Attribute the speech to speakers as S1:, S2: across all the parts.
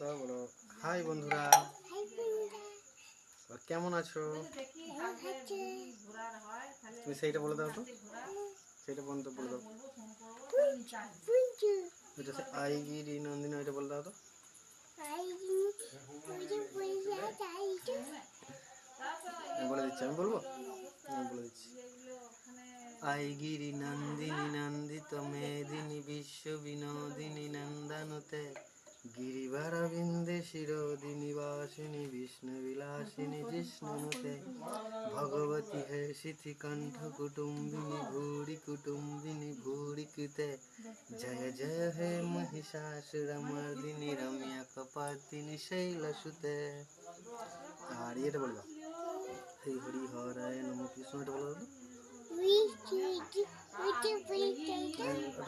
S1: তো বলো। হাই বন্ধুরা। কেমন আছো? তুমি সেইটা বলে দাও তো। সেইটা বন্ধ বলে দাও। এটা নন্দিনী বলে দাও তো। বলে দিচ্ছি, আমি বলব? আমি বলে দিচ্ছি। আইগিরি নন্দিনী নন্দিত মেদিনী বিশ্ব বিনোদিনী নন্দনুতে গিরিবারবিন্দে শিরোদিনী বাসিনী বিষ্ণু বিলাসিনী জিষ্ণুনুতে ভগবতী হে শিথি কণ্ঠ কুটুম্বিনী ভূরি কুটুম্বিনী ভূরি কৃতে। জয় জয় হে মহিষাসুরমর্দিনী রম্যা কপাতিনী শৈলসুতে। আর এটা বলবা হে হরি হরায় নম কৃষ্ণ এটা বলো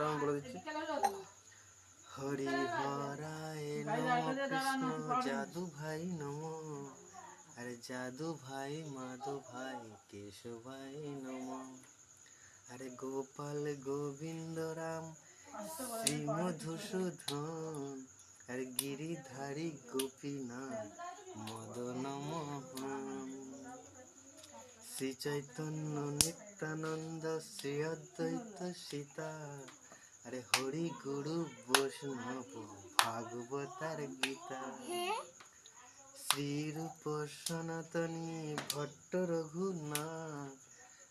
S1: আমি বলে দিচ্ছি। হরি নম কৃষ্ণ জাদু ভাই নম। আরে জাদু ভাই মাধু ভাই কেশব ভাই নম। আরে গোপাল গোবিন্দ রাম শ্রী মধুসূদন। আর গিরিধারী গোপীনাথ মদন মোহন। শ্রী চৈতন্য নিত্যানন্দ শ্রী অদ্বৈত সীতা। আরে হরি গুরু বৈষ্ণব ভাগবতার গীতা। শ্রীরূপ সনাতনী ভট্ট রঘুনাথ।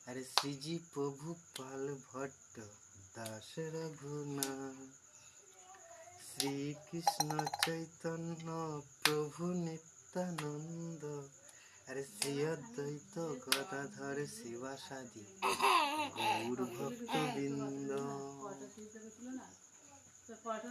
S1: আরে শ্রীজি প্রভু পাল ভট্ট দাস রঘুনাথ। শ্রীকৃষ্ণ চৈতন্য প্রভু নিত্যানন্দ। আরে শ্রী অদ্বৈত গদাধর শিবাসাদি গৌর 我的